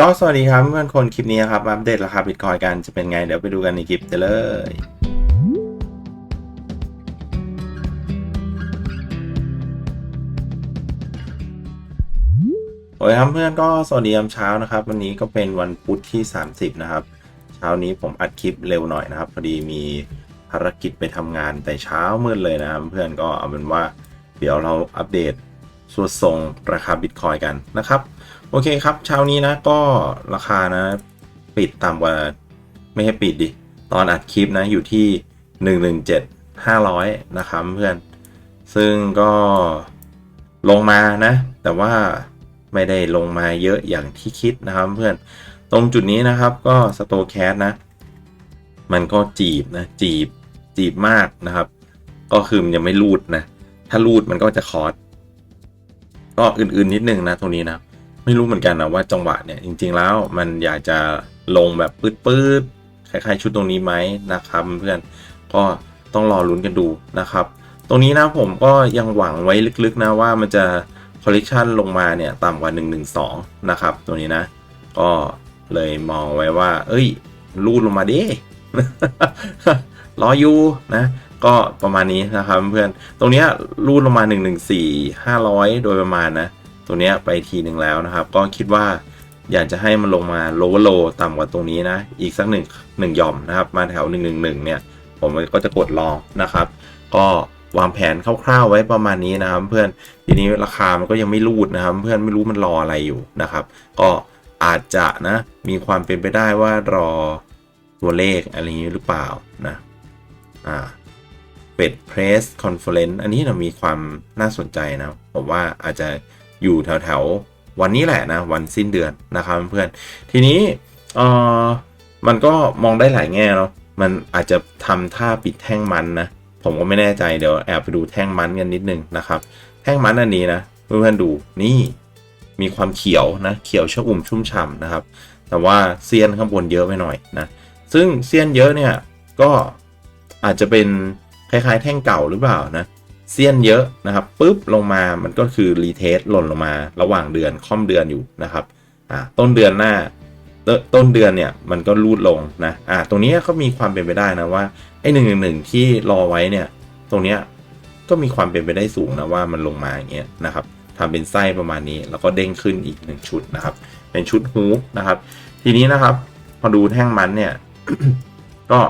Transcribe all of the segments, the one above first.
ก็สวัสดีครับเพื่อนคนคลิปนี้ครับ อัปเดตราคาบิตคอยกันจะเป็นไง เดี๋ยวไปดูกันในคลิปเลยโอ้ยครับเพื่อนก็สวัสดียามเช้านะครับ วันนี้ก็เป็นวันพุธที่ 30 นะครับ เช้านี้ผมอัดคลิปเร็วหน่อยนะครับ พอดีมีภารกิจไปทำงานแต่เช้ามืดเลยนะครับ เพื่อนก็เอาเป็นว่า เดี๋ยวเราอัปเดต ส่วนทรงราคาบิตคอยกันนะครับ โอเคครับเช้านี้นะก็ราคานะ ปิดต่ำกว่าไม่ให้ปิดดิ ตอนอัดคลิปนะอยู่ที่ 117 500 นะครับเพื่อน ซึ่งก็ลงมานะ แต่ว่าไม่ได้ลงมาเยอะอย่างที่คิดนะครับเพื่อนตรงจุดนี้นะครับก็สโตแคสนะ มันก็จีบนะ จีบจีบมากนะครับ ก็คือมันยังไม่รูดนะ ถ้ารูดมันก็จะคอร์ส ก็อื่นๆนิดนึงนะตรงนี้นะ ไม่รู้เหมือนกันนะว่าจังหวะเนี่ยจริง ๆ แล้วมันอยากจะลงแบบปื๊ดๆคล้ายๆชุดตรงนี้ไหมนะครับเพื่อนก็ต้องรอลุ้นกันดูนะครับ ตรงนี้นะผมก็ยังหวังไว้ลึกๆนะว่ามันจะคอลเลกชันลงมาเนี่ยต่ำกว่า 112 นะครับ ตัวนี้นะ ก็เลยมองไว้ว่า เอ้ย รูดลงมาดิรออยู่นะ ก็ประมาณนี้นะครับเพื่อนตรงเนี้ยรูดลงมา 114 500 โดยประมาณนะตัวเนี้ยไปทีหนึ่งแล้วนะครับ ก็คิดว่าอยากจะให้มันลงมาโลว์โลต่ำกว่าตรงนี้นะ อีกสักหนึ่งหนึ่งหย่อมนะครับ มาแถว111เนี่ย ผมก็จะกดลองนะครับ ก็วางแผนคร่าวๆไว้ประมาณนี้นะครับ เพื่อนทีนี้ราคามันก็ยังไม่รูดนะครับ เพื่อนไม่รู้มันรออะไรอยู่นะครับ ก็อาจจะนะมีความเป็นไปได้ว่ารอตัวเลขอะไรอย่างนี้หรือเปล่านะอ่า เป็ดเพรสคอนเฟอเรนซ์อันนี้นะมีความน่าสนใจนะ ผมว่าอาจจะอยู่แถวๆ วันนี้แหละนะ วันสิ้นเดือนนะครับเพื่อนทีนี้เออมันก็มองได้หลายแง่เนาะมันอาจจะทำท่าปิดแท่งมันนะ ผมก็ไม่แน่ใจเดี๋ยวแอบไปดูแท่งมันกันนิดนึงนะครับ แท่งมันอันนี้นะเพื่อนๆดูนี่มีความเขียวนะ เขียวชอุ่มชุ่มฉ่ำนะครับ แต่ว่าเซียนข้างบนเยอะไปหน่อยนะ ซึ่งเซียนเยอะเนี่ยก็อาจจะเป็น คล้ายๆ แท่งเก่าหรือเปล่านะเซียนเยอะนะครับปุ๊บลงมามันก็คือรีเทสหล่นลงมาระหว่างเดือนค่อมเดือนอยู่นะครับอ่าต้นเดือนหน้าตต้นเดือนเนี่ยมันก็รูดลงนะอ่าตรงนี้ก็มีความเป็นไปได้นะว่าไอ้หนึ่งหนึ่งที่รอไว้เนี่ยตรงเนี้ยก็มีความเป็นไปได้สูงนะว่ามันลงมาอย่างเงี้ยนะครับทำเป็นไส้ประมาณนี้แล้วก็เด้งขึ้นอีกหนึ่งชุดนะครับ เป็นชุดฮูปนะครับ ทีนี้นะครับ พอดูแท่งมันเนี่ย ก็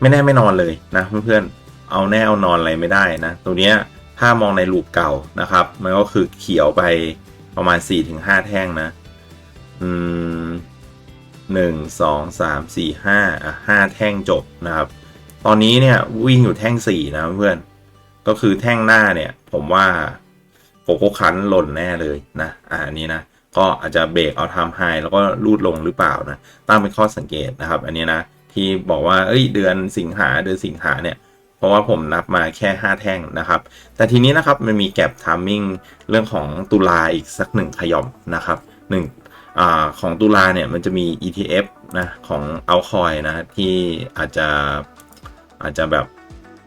ไม่แน่ไม่นอนเลยนะเพื่อนๆเอาแน่เอานอนอะไรไม่ได้นะตัวเนี้ยถ้ามองในลูปเก่านะครับ มันก็คือเขียวไปประมาณ 4-5 แท่งนะ อืมหนึ่งสองสามสี่ห้าอะห้าแท่งจบนะครับ ตอนนี้เนี่ยวิ่งอยู่แท่งสี่นะเพื่อนก็คือแท่งหน้าเนี่ย ผมว่าโกโก้คันหล่นแน่เลยนะอ่าอันนี้นะ ก็อาจจะเบรกเอาทำไฮแล้วก็ลูดลงหรือเปล่านะ ตั้งเป็นข้อสังเกตนะครับ อันนี้นะ ที่บอกว่าเอ้ยเดือนสิงหาเดือนสิงหาเนี่ยเพราะว่าผมนับมาแค่ 5 แท่งนะครับ แต่ทีนี้นะครับมันมีแกลบทามมิ่งเรื่องของตุลาอีกสักหนึ่งขย่อมนะครับหนึ่งอของตุลาเนี่ยมันจะมี ETF นะของเอาคอยนะที่อาจจะอาจจะแบบ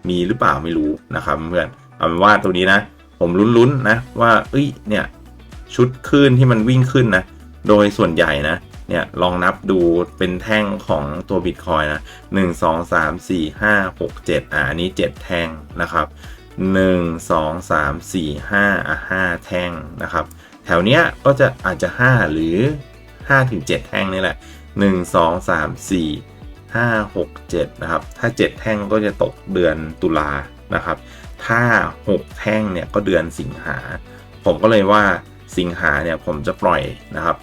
มีหรือเปล่าไม่รู้นะครับเพื่อนเอาเป็นว่าตัวนี้นะ ผมลุ้นๆนะว่าเอ้ยเนี่ยชุดคลื่นที่มันวิ่งขึ้นนะ โดยส่วนใหญ่นะ เนี่ยลองนับดูเป็นแท่งของตัวบิตคอยนะหนึ่งสองสามสี่ห้าหกเจ็ดอ่าอันนี้เจ็ดแท่งนะครับหนึ่งสองสามสี่ห้าอะห้าแท่งนะครับ แถวเนี้ยก็จะอาจจะห้าหรือห้าถึงเจ็ดแท่งนี่แหละหนึ่งสองสามสี่ห้าหกเจ็ดนะครับ ถ้าเจ็ดแท่งก็จะตกเดือนตุลานะครับ ถ้าหกแท่งเนี่ยก็เดือนสิงหา ผมก็เลยว่าสิงหาเนี่ยผมจะปล่อยนะครับ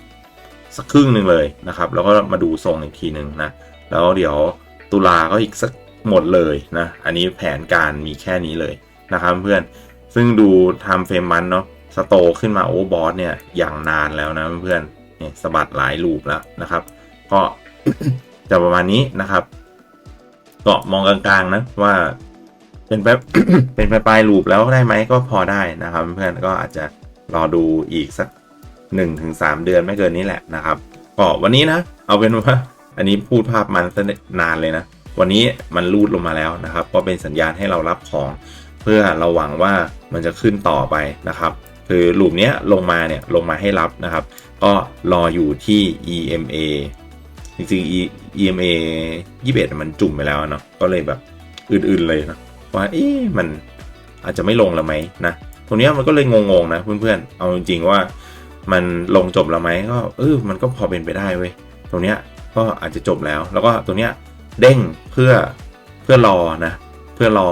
สักครึ่งหนึ่งเลยนะครับ แล้วก็มาดูทรงอีกทีหนึ่งนะ แล้วเดี๋ยวตุลาก็อีกสักหมดเลยนะ อันนี้แผนการมีแค่นี้เลยนะครับเพื่อน ซึ่งดูทำเฟรมมันเนาะ สโตขึ้นมาโอ้บอสเนี่ยอย่างนานแล้วนะเพื่อนเนี่ยสะบัดหลายลูปแล้วนะครับ ก็จะประมาณนี้นะครับก็มองกลางๆนะว่าเป็นแบบเป็นปลายๆลูปแล้วได้ไหมก็พอได้นะครับ เพื่อนก็อาจจะรอดูอีกสัก 1-3ถึงเดือนไม่เกินนี้แหละนะครับก็วันนี้นะ เอาเป็นว่าอันนี้พูดภาพมันซะนานเลยนะ วันนี้มันรูดลงมาแล้วนะครับ ก็เป็นสัญญาณให้เรารับของ เพื่อเราหวังว่ามันจะขึ้นต่อไปนะครับ คือหลูปเนี้ยลงมาเนี่ยลงมาให้รับนะครับ ก็รออยู่ที่ EMA จริงๆ E- EMA 21 มันจุ่มไปแล้วเนาะก็เลยแบบอื่นๆเลยนะว่าเอ๊ะมันอาจจะไม่ลงแล้วไหมนะตรงนี้มันก็เลยงงๆนะเพื่อนๆเอาจริงๆว่า มันลงจบแล้วไหมก็เออมันก็พอเป็นไปได้เว้ยตรงเนี้ยก็อาจจะจบแล้ว แล้วก็ตรงเนี้ยเด้งเพื่อเพื่อรอนะ เพื่อรอ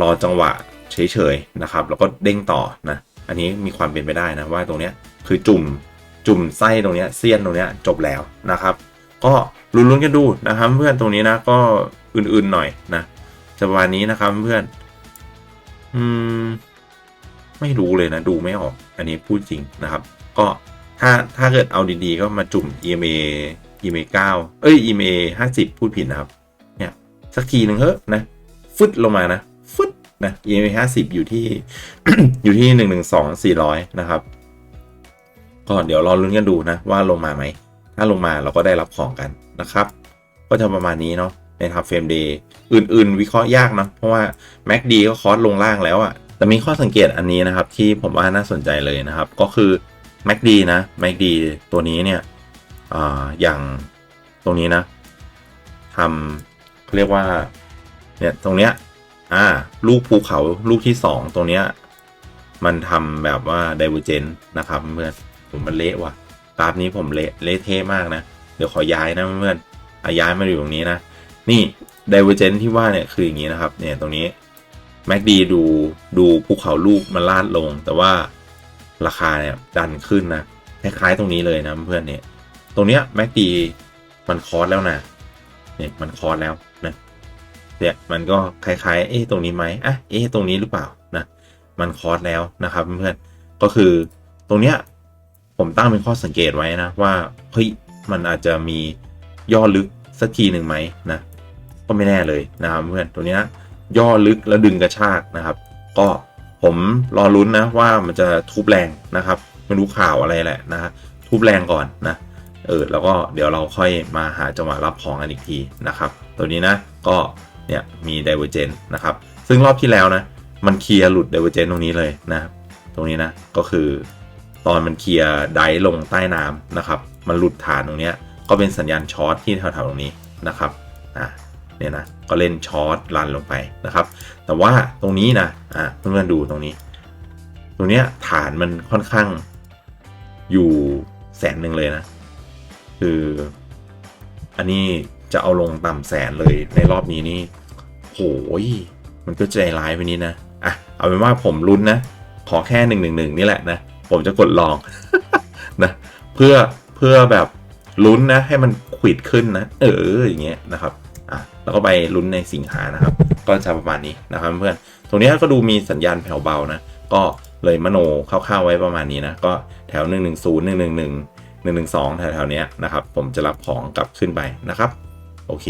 รอจังหวะเฉยๆนะครับ แล้วก็เด้งต่อนะ อันนี้มีความเป็นไปได้นะว่าตรงเนี้ยคือจุ่มจุ่มไส้ตรงเนี้ยเสี้ยนตรงเนี้ยจบแล้วนะครับ ก็ลุ้นๆกันดูนะครับ เพื่อนตรงนี้นะก็อื่นๆหน่อยนะจะประมาณนี้นะครับเพื่อนอืมไม่รู้เลยนะ ดูไม่ออก อันนี้พูดจริงนะครับ ก็ถ้าถ้าเกิดเอาดีๆ ก็มาจุ่ม EMA EMA 9 เอ้ย EMA 50 พูดผิดนะครับ เนี่ย สักทีหนึ่งเฮ้นะ ฟึดลงมานะ ฟึดนะ EMA 50 อยู่ที่อยู่ที่ 112 400 นะครับ ก็เดี๋ยวรอลุ้นกันดูนะ ว่าลงมาไหม ถ้าลงมาเราก็ได้รับของกันนะครับ ก็จะประมาณนี้เนาะในทับเฟรมเดย์อื่น ๆ วิเคราะห์ยากนะ เพราะว่า MACD ก็คอร์สลงล่างแล้วอะแต่มีข้อสังเกตอันนี้นะครับที่ผมว่าน่าสนใจเลยนะครับ ก็คือ MACD นะ MACD ตัวนี้เนี่ยออย่างตรงนี้นะทำเขาเรียกว่าเนี่ยตรงเนี้ยอ่าลูกภูเขาลูกที่ 2 ตรงเนี้ยมันทำแบบว่า divergent นะครับเพื่อนผมมันเละว่ะกราฟนี้ผมเละเละเทะมากนะ เดี๋ยวขอย้ายนะเพื่อนอะย้ายมาอยู่ตรงนี้นะ นี่ divergent ที่ว่าเนี่ยคืออย่างนี้นะครับเนี่ยตรงนี้ MACD ดูดูภูเขาลูกมันลาดลง แต่ว่า ราคาเนี่ยดันขึ้นนะคล้ายๆตรงนี้เลยนะเพื่อนเนี่ยตรงเนี้ย MACD มันคอร์สแล้วนะเนี่ยมันคอร์สแล้วนะเนี่ยมันก็คล้ายๆเอ๊ะตรงนี้ไหมอะเอ๊ะตรงนี้หรือเปล่านะมันคอร์สแล้วนะครับเพื่อนก็คือตรงเนี้ยผมตั้งเป็นข้อสังเกตไว้นะว่าเฮ้ยมันอาจจะมีย่อลึกสักทีหนึ่งไหมนะก็ไม่แน่เลยนะครับเพื่อนตัวเนี้ยย่อลึกแล้วดึงกระชากนะครับ ก็ ผมรอลุ้นนะว่ามันจะทุบแรงนะครับ ไม่รู้ข่าวอะไรแหละนะฮะทุบแรงก่อนนะเออแล้วก็เดี๋ยวเราค่อยมาหาจังหวะรับของกันอีกทีนะครับตัวนี้นะก็เนี่ยมี divergent นนะครับ ซึ่งรอบที่แล้วนะมันเคลียร์หลุด divergent ตรงนี้เลยนะตรงนี้นะก็คือ ตอนมันเคลียร์ไดลงใต้น้ำนะครับ มันหลุดฐานตรงเนี้ยก็เป็นสัญญาณช็อตที่แถวๆตรงนี้นะครับอ่า เนี่ยนะก็เล่นช็อตรันลงไปนะครับ แต่ว่าตรงนี้นะอะเพื่อนๆดูตรงนี้ ตรงเนี้ยฐานมันค่อนข้างอยู่แสนหนึ่งเลยนะ คือ อันนี้จะเอาลงต่ำแสนเลยในรอบนี้นี่โหยมันก็ใจร้ายไปนี้นะอะเอาเป็นว่าผมลุ้นนะ ขอแค่หนึ่งหนึ่งหนึ่งนี่แหละนะ ผมจะกดลองนะเพื่อเพื่อแบบลุ้นนะให้มันขวิดขึ้นนะ เอออย่างเงี้ยนะครับ แล้วก็ไปลุ้นในสิงหานะครับ ก็จะประมาณนี้นะครับเพื่อนตรงนี้ก็ดูมีสัญญาณแผ่วเบานะ ก็เลยมโนคร่าวๆไว้ประมาณนี้นะ ก็แถว 1 1 0 1 1 1 1 1 2 แถวๆนี้นะครับ ผมจะรับของกลับขึ้นไปนะครับ โอเค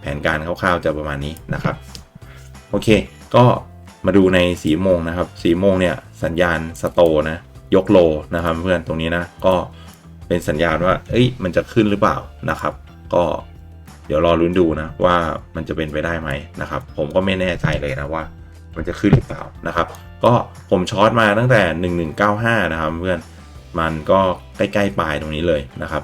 แผนการคร่าวๆจะประมาณนี้นะครับ โอเค ก็มาดูในสีโมงนะครับ สีโมงเนี่ยสัญญาณสโตนะ ยกโลนะครับเพื่อนตรงนี้นะ ก็เป็นสัญญาณว่า เอ้ย มันจะขึ้นหรือเปล่านะครับ ก็ เดี๋ยวรอลุ้นดูนะว่ามันจะเป็นไปได้ไหมนะครับ ผมก็ไม่แน่ใจเลยนะว่า มันจะขึ้นหรือเปล่านะครับ ก็ผมช็อตมาตั้งแต่ 1195 นะครับเพื่อนมันก็ใกล้ๆปลายตรงนี้เลยนะครับ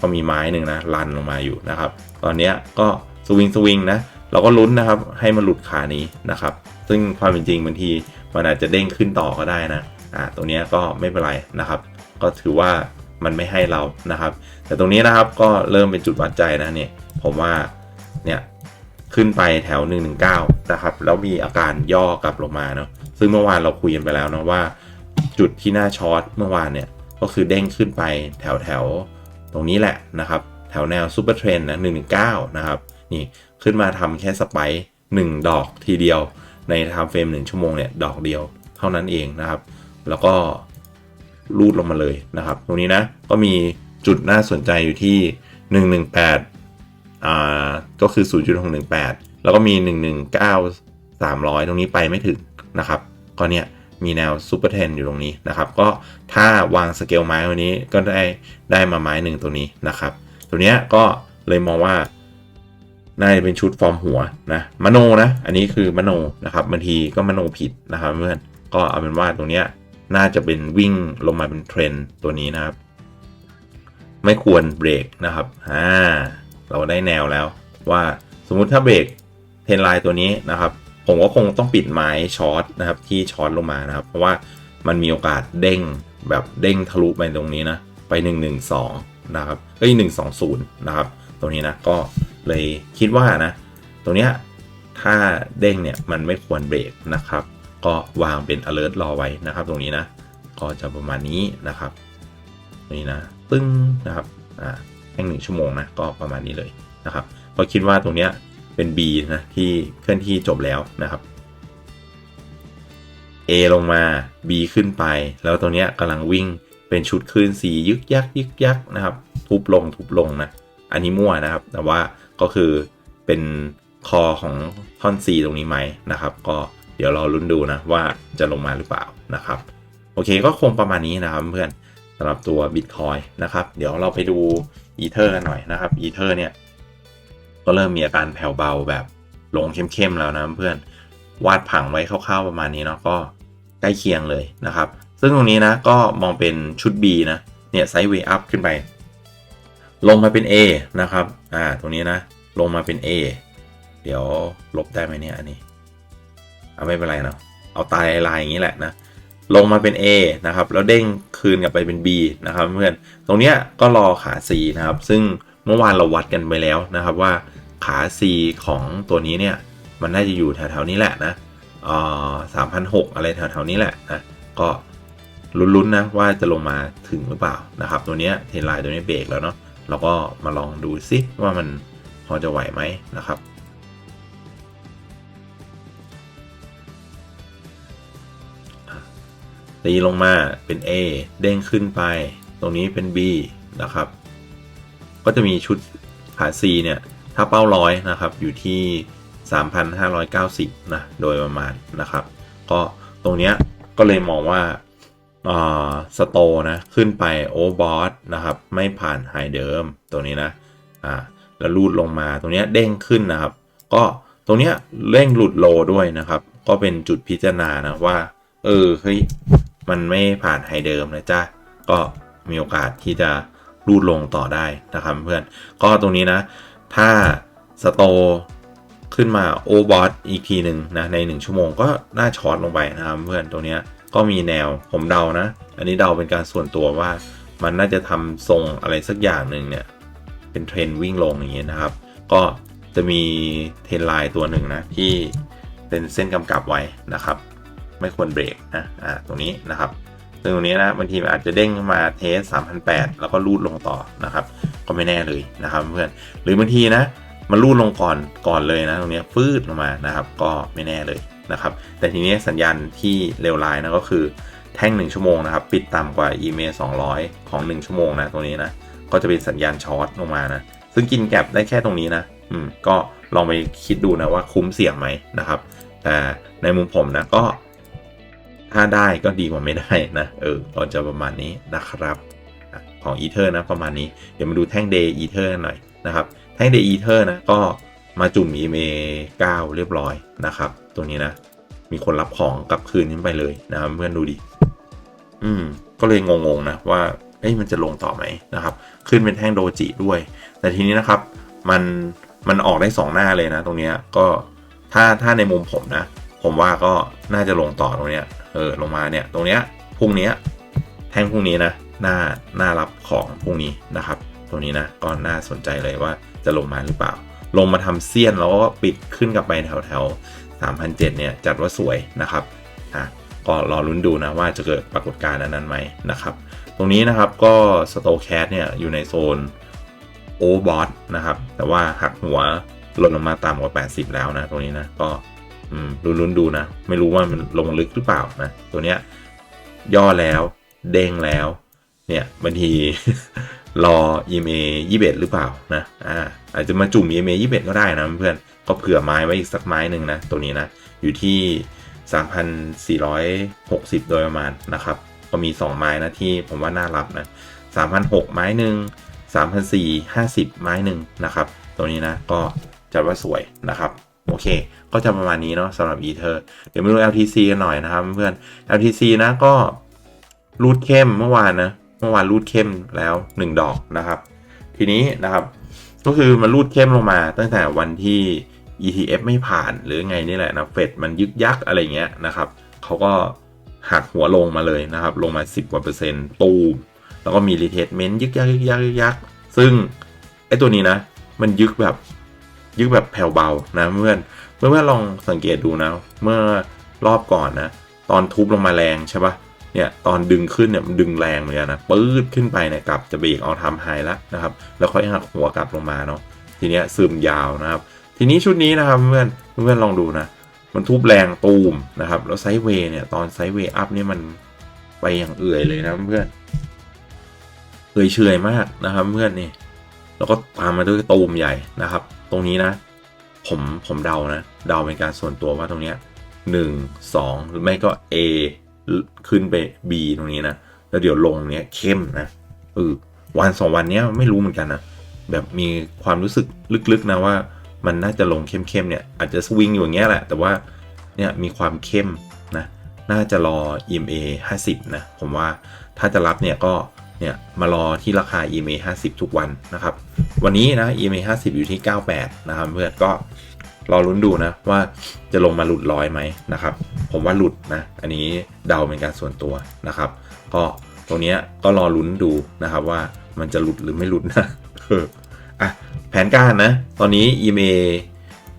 ก็มีไม้หนึ่งนะรันลงมาอยู่นะครับ ตอนนี้ก็สวิงสวิงนะเราก็ลุ้นนะครับให้มันหลุดขานี้นะครับ ซึ่งความเป็นจริงบางทีมันอาจจะเด้งขึ้นต่อก็ได้นะอ่าตรงนี้ก็ไม่เป็นไรนะครับ ก็ถือว่ามันไม่ให้เรานะครับ แต่ตรงนี้นะครับก็เริ่มเป็นจุดวัดใจนะเนี่ย ผมว่าเนี่ยขึ้นไปแถว 119 นะครับ แล้วมีอาการย่อกลับลงมาเนาะซึ่งเมื่อวานเราคุยกันไปแล้วเนาะว่า จุดที่น้าช็อตเมื่อวานเนี่ยก็คือเด้งขึ้นไปแถวแถวตรงนี้แหละนะครับ แถวแนวซูเปอร์เทรนนะ119 นะครับ นี่ขึ้นมาทำแค่สไปค์1ดอกทีเดียว ในไทม์เฟรม1ชั่วโมงเนี่ยดอกเดียวเท่านั้นเองนะครับ แล้วก็รูดลงมาเลยนะครับ ตรงนี้นะก็มีจุดน่าสนใจอยู่ที่ 118 อ่าก็คือ 0.618 แล้วก็มี 119 300 ตรงนี้ไปไม่ถึงนะครับก็เนี่ยมีแนวซูเปอร์เทนอยู่ตรงนี้นะครับ ก็ถ้าวางสเกลไม้วันนี้ก็ได้ได้มาไม้หนึ่งตัวนี้นะครับ ตัวเนี้ยก็เลยมองว่าน่าจะเป็นชุดฟอร์มหัวนะมโนนะ อันนี้คือมโนนะครับบางทีก็มโนผิดนะครับเพื่อนก็เอาเป็นว่าตรงเนี้ยน่าจะเป็นวิ่งลงมาเป็นเทรนตัวนี้นะครับ ไม่ควรเบรกนะครับอ่า เราได้แนวแล้ว ว่าสมมุติถ้าเบรกเทนไลน์ตัวนี้นะครับ ผมก็คงต้องปิดไม้ช็อตนะครับที่ช็อตลงมานะครับ เพราะว่ามันมีโอกาสเด้งแบบเด้งทะลุไปตรงนี้นะไป 112 นะครับเอ้ย120 นะครับ ตรงนี้นะก็เลยคิดว่านะตรงเนี้ยถ้าเด้งเนี่ยมันไม่ควรเบรกนะครับ ก็วางเป็น alert รอไว้นะครับ ตรงนี้นะก็จะประมาณนี้นะครับนี้นะ ปึ้งนะครับอ่า แค่หนึ่งชั่วโมงนะก็ประมาณนี้เลยนะครับก็คิดว่าตรงเนี้ยเป็น B นะที่เคลื่อนที่จบแล้วนะครับ A ลงมา B ขึ้นไป แล้วตรงเนี้ยกำลังวิ่งเป็นชุดคลื่นสียึกยักยึกยักนะครับ ทุบลงทุบลงนะอันนี้มั่วนะครับ แต่ว่าก็คือเป็นคอของท่อน C ตรงนี้ไหมนะครับ ก็เดี๋ยวเราลุ้นดูนะว่าจะลงมาหรือเปล่านะครับ โอเคก็คงประมาณนี้นะครับเพื่อนสำหรับตัว Bitcoin นะครับ เดี๋ยวเราไปดู Ether กันหน่อยนะครับ Ether เนี่ยก็เริ่มมีอาการแผ่วเบาแบบลงเข้มๆแล้วนะเพื่อนวาดผังไว้คร่าวๆประมาณนี้เนาะก็ใกล้เคียงเลยนะครับ ซึ่งตรงนี้นะก็มองเป็นชุด B นะเนี่ยไซด์เวย์อัพขึ้นไป ลงมาเป็น A นะครับอ่าตรงนี้นะลงมาเป็น A เดี๋ยวลบได้ไหมเนี่ยอันนี้เอาไม่เป็นไรเนาะเอาตายลายอย่างนี้แหละนะ ลงมาเป็น A นะครับ แล้วเด้งคืนกลับไปเป็น B นะครับเพื่อนตรงเนี้ยก็รอขา C นะครับ ซึ่งเมื่อวานเราวัดกันไปแล้วนะครับว่าขา C ของตัวนี้เนี่ย มันน่าจะอยู่แถวๆนี้แหละนะอ่าสามพันหกอะไรแถวๆนี้แหละนะก็ลุ้นๆนะว่าจะลงมาถึงหรือเปล่านะครับ ตัวเนี้ยเทรนไลน์ตัวนี้เบรกแล้วเนาะเราก็มาลองดูซิว่ามันพอจะไหวไหมนะครับ ตีลงมาเป็น A เด้งขึ้นไป ตรงนี้เป็น B นะครับ ก็จะมีชุดขา C เนี่ย ถ้าเป้าร้อยนะครับ อยู่ที่ 3,590 นะ โดยประมาณนะครับ ก็ตรงเนี้ยก็เลยมองว่าสโตนะขึ้นไปโอบอสนะครับ ไม่ผ่านไฮเดิมตัวนี้นะอ่าแล้วรูดลงมาตรงเนี้ยเด้งขึ้นนะครับ ก็ตรงเนี้ยเร่งหลุดโลด้วยนะครับ ก็เป็นจุดพิจารณานะว่า เออเฮ้ย มันไม่ผ่านไฮเดิมนะจ๊ะ ก็มีโอกาสที่จะรูดลงต่อได้นะครับเพื่อน ก็ตรงนี้นะ ถ้าสโตขึ้นมาโอบอสอีกทีหนึ่งนะใน 1 ชั่วโมงก็น่าช็อตลงไปนะครับเพื่อนตรงนี้ก็มีแนวผมเดานะ อันนี้เดาเป็นการส่วนตัวว่ามันน่าจะทำทรงอะไรสักอย่างหนึ่งเนี่ย เป็นเทรนวิ่งลงอย่างเงี้ยนะครับ ก็จะมีเทรนไลน์ตัวหนึ่งนะ ที่เป็นเส้นกำกับไว้นะครับ ไม่ควรเบรกนะอ่าตรงนี้นะครับซึ่งตรงนี้นะบางทีอาจจะเด้งมาเทส3,008แล้วก็รูดลงต่อนะครับ ก็ไม่แน่เลยนะครับเพื่อนหรือบางทีนะมันรูดลงก่อนก่อนเลยนะตรงนี้ฟืดลงมานะครับ ก็ไม่แน่เลยนะครับ แต่ทีนี้สัญญาณที่เร็วไลน์นะก็คือแท่ง 1 ชั่วโมงนะครับ ปิดต่ำกว่าอีเมล200 ของ 1 ชั่วโมงนะตรงนี้นะ ก็จะเป็นสัญญาณช็อตลงมานะ ซึ่งกินแก็บได้แค่ตรงนี้นะ อืม ก็ลองไปคิดดูนะว่าคุ้มเสี่ยงไหมนะครับ แต่ในมุมผมนะก็ ถ้าได้ก็ดีกว่าไม่ได้นะ เออก็จะประมาณนี้นะครับ ของ Ether นะประมาณนี้ เดี๋ยวมาดูแท่ง Day Ether หน่อยนะครับ แท่ง Day Ether นะก็มาจุ่ม EMA 9 เรียบร้อยนะครับตรงนี้นะ มีคนรับของกลับคืนขึ้นไปเลยนะครับเพื่อนดูดิ อืม ก็เลยงงๆนะว่า เอ้ยมันจะลงต่อไหมนะครับ ขึ้นเป็นแท่งโดจิด้วย แต่ทีนี้นะครับ มันมันออกได้ 2 หน้าเลยนะ ตรงนี้ก็ถ้าถ้าในมุมผมนะ ผมว่าก็น่าจะลงต่อตรงเนี้ย ออลงมาเนี่ยตรงเนี้ยพรุ่งนี้แท่งพรุ่งนี้นะน่าน่ารับของพรุ่งนี้นะครับตรงนี้นะก็น่าสนใจเลยว่าจะลงมาหรือเปล่า ลงมาทำเซียนแล้วก็ปิดขึ้นกลับไปแถวแถว3,007เนี่ยจัดว่าสวยนะครับอะก็รอลุ้นดูนะว่าจะเกิดปรากฏการณ์นั้นไหมนะครับ ตรงนี้นะครับก็สโตแคสเนี่ยอยู่ในโซนโอบอสนะครับ แต่ว่าหักหัวหล่นลงมาต่ำกว่า 80 แล้วนะตรงนี้นะก็ ลุ้นๆดูนะ ไม่รู้ว่ามันลงลึกหรือเปล่านะ ตัวเนี้ยย่อแล้วเด้งแล้ว เนี่ยบางทีรอ EMA 21 หรือเปล่านะอ่าอาจจะมาจุ่ม EMA 21 ก็ได้นะเพื่อนก็เผื่อไม้ไว้อีกสักไม้หนึ่งนะ ตัวนี้นะ อยู่ที่ 3,460 โดยประมาณนะครับ ก็มี 2 ไม้นะที่ผมว่าน่ารับนะ3,006ไม้หนึ่ง3,450 ไม้หนึ่งนะครับ ตัวนี้นะก็จะว่าสวยนะครับ โอเค ก็จะประมาณนี้เนาะสำหรับ Ether เดี๋ยวมาดู LTC กันหน่อยนะครับเพื่อน LTC นะก็รูดเข้มเมื่อวานนะ เมื่อวานรูดเข้มแล้ว 1 ดอกนะครับ ทีนี้นะครับ ก็คือมันรูดเข้มลงมาตั้งแต่วันที่ ETF ไม่ผ่านหรือไงนี่แหละนะเฟดมันยึกยักอะไรเงี้ยนะครับเขาก็หักหัวลงมาเลยนะครับ ลงมา 10กว่าเปอร์เซ็นต์ตูมแล้วก็มีรีเทสเมนต์ยึกยักยึกยักยึกยัก ซึ่งไอตัวนี้นะ มันยึกแบบ ยึกแบบแผ่วเบานะเพื่อนเมื่อนลองสังเกตดูนะ เมื่อรอบก่อนนะ ตอนทุบลงมาแรงใช่ปะเนี่ยตอนดึงขึ้นเนี่ยมันดึงแรงเหมือนกันนะปื๊ดขึ้นไปเนี่ยกลับจะเบรกเอาทำไฮแล้วนะครับ แล้วค่อยหักหัวกลับลงมาเนาะทีเนี้ยซึมยาวนะครับ ทีนี้ชุดนี้นะครับเพื่อนเพื่อนลองดูนะ มันทุบแรงตูมนะครับ แล้วไซด์เวย์เนี่ยตอนไซด์เวย์อัพเนี่ยมันไปอย่างเอื่อยเลยนะเพื่อนเอื่อยเฉยมากนะครับเพื่อนนี่แล้วก็ตามมาด้วยตูมใหญ่นะครับ ตรงนี้นะ ผมผมเดานะเดาเป็นการส่วนตัวว่าตรงเนี้ยหนึ่งสองหรือไม่ก็ A ขึ้นไป B ตรงนี้นะ แล้วเดี๋ยวลงเนี้ยเข้มนะเออวันสองวันเนี้ยไม่รู้เหมือนกันนะแบบมีความรู้สึกลึกๆนะว่ามันน่าจะลงเข้มๆเนี่ยอาจจะสวิงอยู่อย่างเงี้ยแหละ แต่ว่าเนี่ยมีความเข้มนะ น่าจะรอ EMA 50 นะ ผมว่าถ้าจะรับเนี่ยก็ เนี่ยมารอที่ราคา EMA 50 ทุกวันนะครับ วันนี้นะ EMA 50 อยู่ที่ 98 นะครับ เพื่อนก็รอลุ้นดูนะว่าจะลงมาหลุดร้อยไหมนะครับ ผมว่าหลุดนะ อันนี้เดาเป็นการส่วนตัวนะครับ ก็ตรงนี้ก็รอลุ้นดูนะครับว่ามันจะหลุดหรือไม่หลุดนะอะแผนการนะ ตอนนี้ EMA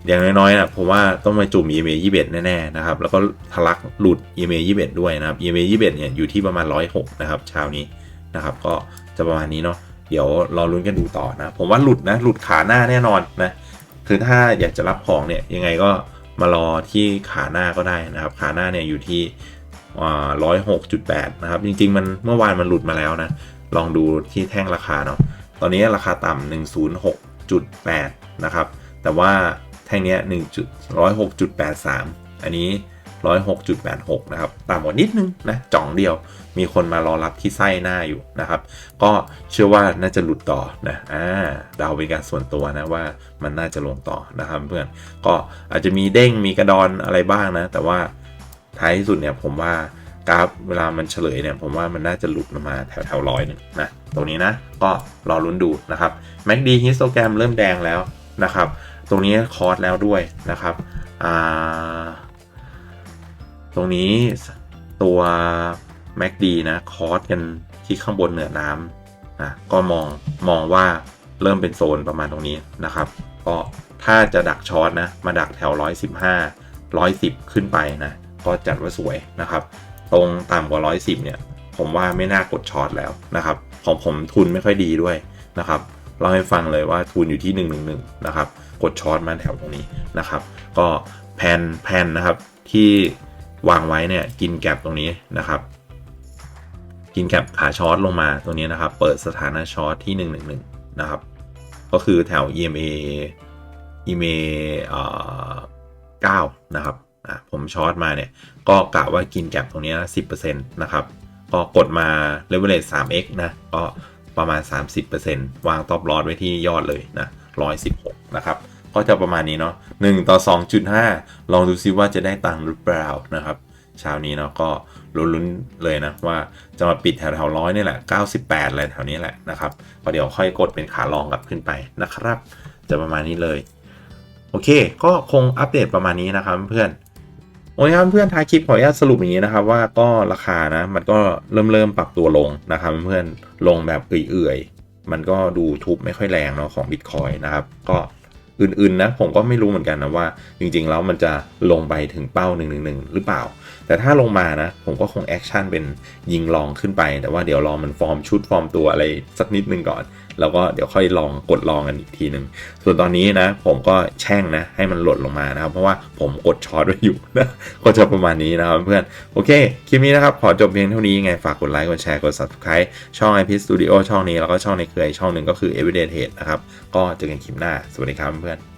อย่างน้อยๆนะผมว่าต้องมาจุ่ม EMA 21 แน่ๆนะครับ แล้วก็ทะลักหลุด EMA 21 ด้วยนะครับ EMA 21เนี่ยอยู่ที่ประมาณ 106 นะครับเช้านี้ นะครับ ก็จะประมาณนี้เนาะเดี๋ยวรอลุ้นกันดูต่อนะ ผมว่าหลุดนะ หลุดขาหน้าแน่นอนนะ คือถ้าอยากจะรับของเนี่ยยังไงก็มารอที่ขาหน้าก็ได้นะครับ ขาหน้าเนี่ยอยู่ที่ร้อยหกจุดแปดนะครับ จริง ๆ มันเมื่อวานมันหลุดมาแล้วนะ ลองดูที่แท่งราคาเนาะ ตอนนี้ราคาต่ำหนึ่งศูนย์หกจุดแปดนะครับ แต่ว่าแท่งเนี้ยหนึ่งจุดร้อยหกจุดแปดสามอันนี้ ร้อยหกจุดแปดหกนะครับ ต่ำกว่านิดนึงนะจ่องเดียว มีคนมารอรับที่ไส้หน้าอยู่นะครับ ก็เชื่อว่าน่าจะหลุดต่อนะอ่าเดาเป็นการส่วนตัวนะว่ามันน่าจะลงต่อนะครับเพื่อน ก็อาจจะมีเด้งมีกระดอนอะไรบ้างนะ แต่ว่าท้ายที่สุดเนี่ยผมว่ากราฟเวลามันเฉลยเนี่ยผมว่ามันน่าจะหลุดมาแถวแถวร้อยหนึ่งนะตรงนี้นะก็รอลุ้นดูนะครับ MACD histogram เริ่มแดงแล้วนะครับ ตรงนี้คอร์สแล้วด้วยนะครับอ่า ตรงนี้ตัว MACD นะคอร์สกันที่ข้างบนเหนือน้ำนะก็มองมองว่าเริ่มเป็นโซนประมาณตรงนี้นะครับ ก็ถ้าจะดักช็อตนะ มาดักแถว 115 110 ขึ้นไปนะ ก็จัดว่าสวยนะครับ ตรงต่ำกว่า 110 เนี่ย ผมว่าไม่น่ากดช็อตแล้วนะครับ ของผมทุนไม่ค่อยดีด้วยนะครับเล่าให้ฟังเลยว่าทุนอยู่ที่ 111 นะครับ กดช็อตมาแถวตรงนี้นะครับ ก็แพนแพนนะครับที่ วางไว้เนี่ยกินแก็บตรงนี้นะครับ กินแก็บขาช็อตลงมาตรงนี้นะครับ เปิดสถานะช็อตที่ 111 นะครับ ก็คือแถว EMA EMA เอ่อ9นะครับผมช็อตมาเนี่ย ก็กะว่ากินแก็บตรงนี้ 10%นะครับก็กดมา leverage 3x นะก็ประมาณ 30%วางตอบลอดไว้ที่ยอดเลยนะ 116 นะครับ ก็จะประมาณนี้เนาะ1ต่อ 2.5 ลองดูซิว่าจะได้ตังค์หรือเปล่านะครับเช้านี้เนาะก็ลุ้นๆเลยนะว่าจะมาปิดแถวๆร้อยนี่แหละ 98อะไรแถวนี้แหละนะครับก็เดี๋ยวค่อยกดเป็นขาลองกลับขึ้นไปนะครับ จะประมาณนี้เลย โอเค ก็คงอัปเดตประมาณนี้นะครับเพื่อนโอ้ยครับเพื่อนท้ายคลิปขออนุญาตสรุปอย่างนี้นะครับว่าก็ราคานะมันก็เริ่มเริ่มปรับตัวลงนะครับเพื่อนลงแบบเอื่อยๆมันก็ดูทุบไม่ค่อยแรงเนาะของบิตคอยนะครับก็ อื่นๆนะผมก็ไม่รู้เหมือนกันนะว่า จริงๆแล้วมันจะลงไปถึงเป้า1นึหรือเปล่า แต่ถ้าลงมานะ ผมก็คงแอคชั่นเป็นยิงลองขึ้นไป แต่ว่าเดี๋ยวรองมันฟอร์มชุดฟอร์มตัวอะไรสักนิดนึงก่อน แล้วก็เดี๋ยวค่อยลองกดลองกันอีกทีหนึ่งส่วนตอนนี้นะ ผมก็แช่งนะ ให้มันหล่นลงมานะครับ เพราะว่าผมกดช็อตไว้อยู่นะก็จะประมาณนี้นะครับเพื่อน โอเค คลิปนี้นะครับ ขอจบเพียงเท่านี้ไงฝากกดไลค์กดแชร์กด subscribe ช่อง IP Studio ช่องนี้แล้วก็ช่องในเครืออีกช่องหนึ่งก็คือ Everyday Trade นะครับก็เจอกันคลิปหน้าสวัสดีครับเพื่อน